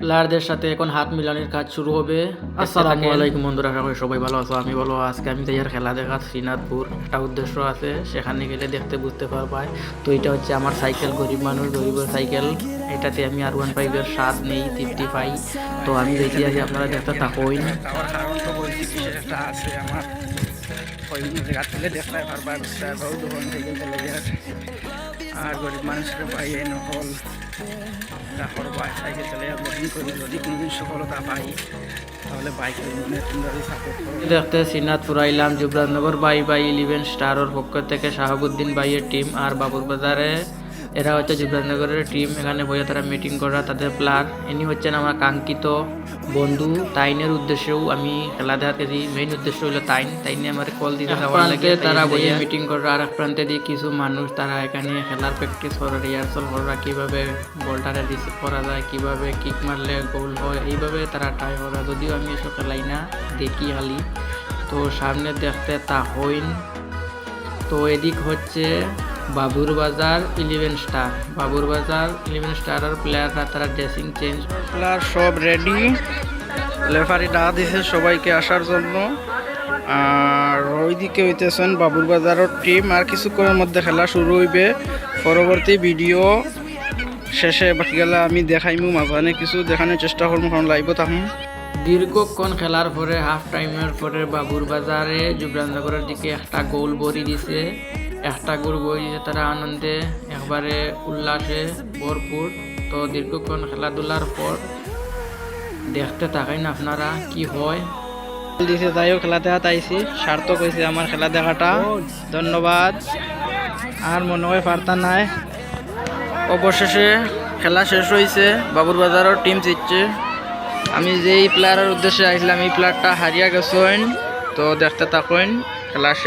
প্লেয়ারদের সাথে এখন হাত মিলানোর কাজ শুরু হবে। আসসালামু আলাইকুম বন্ধুরা আশা করি সবাই ভালো আছো। আমি বলো আজকে আমি তাইয়ার খেলা দেখা শ্রীনাথপুর। একটা উদ্দেশ্য আছে সেখানে গেলে দেখতে বুঝতে পারবাই তো এটা হচ্ছে আমার সাইকেল গরিব মানুষ গরিবের সাইকেল। এটাতে আমি আর ওয়ান ফাইভের স্বাদ নেই তৃপ্তি পাই। তো আমি দেখি আছি আপনারা দেখতে থাকোই যাওয়ার কারণ তো বলছি বিশেষ একটা আছে আমার ওই জায়গা থেকে দেখতে পারবা বুঝতে পারবা দোকান থেকে চলে গেছে আর গরিব মানুষের পাই এই নহল তারপর বাইক সাইকেল চলে যাব। লোডিং করি যদি কোনোদিন সফলতা পাই, তাহলে বাইকের মনে তোমরা সাপোর্ট করো দেখতে শ্রীনাথপুর আইলাম, যুবরাজনগর, বাই বাই ইলেভেন স্টারের পক্ষ থেকে শাহাবুদ্দিন বাইয়ের টিম আর বাবুর বাজারে। এরা হচ্ছে যুবরাজনগরের টিম এখানে বসে তারা মিটিং করা তাদের প্লার ইনি হচ্ছেন আমার কাঙ্ক্ষিত বন্ধু। তাইনের উদ্দেশ্যেও আমি খেলা দেখাতে দিই মেইন উদ্দেশ্য হলো তাইন। তাইনে আমার কল দিতে যাওয়ার লাগে। তারা বসে মিটিং করা। আর এক প্রান্তে দিয়ে কিছু মানুষ তারা এখানে খেলার প্র্যাকটিস করে রিহার্সাল করা কীভাবে বলটারে রিসিভ করা যায় কীভাবে কিক মারলে গোল হয় এইভাবে তারা ট্রাই করা। যদিও আমি এসব খেলাই না দেখি খালি। তো সামনে দেখতে তা হইন। তো এদিক হচ্ছে বাবুর বাজার ইলেভেন স্টার বাবুর বাজার ইলেভেন স্টারের প্লেয়াররা তারা ড্রেসিং চেঞ্জ প্লার সব রেডি লেফারি ডাক দিছে সবাইকে আসার জন্য। আর ওইদিকে হইতেছেন বাবুর বাজারের টিম আর কিছুক্ষণের মধ্যে খেলা শুরু হইবে। পরবর্তী ভিডিও শেষে বাকি গেলে আমি দেখাইমু মাঝখানে কিছু। দেখানোর চেষ্টা করব কারণ লাইভ থাকুন দীর্ঘক্ষণ খেলার পরে হাফ টাইমের পরে বাবুর বাজারে যুবরাজনগরের দিকে একটা গোল বড়ি দিছে। একটা গোল বড়ি দিছে তারা আনন্দে একবারে উল্লাসে ভরপুর। তো দীর্ঘক্ষণ খেলাধুলার পর দেখতে থাকেন আপনারা কি হয়। দিছে তাইও খেলা দেখা তাইছি সার্থক হয়েছে আমার খেলা দেখাটা। ধন্যবাদ। আর মনে হয় পারতা নাই। অবশেষে খেলা শেষ হয়েছে বাবুর বাজারের টিম জিতছে। আমি যেই প্লেয়ারের উদ্দেশ্যে আসলাম এই প্লেয়ারটা হারিয়া গেছেন। তো দেখতে থাকেন, খেলা শেষ।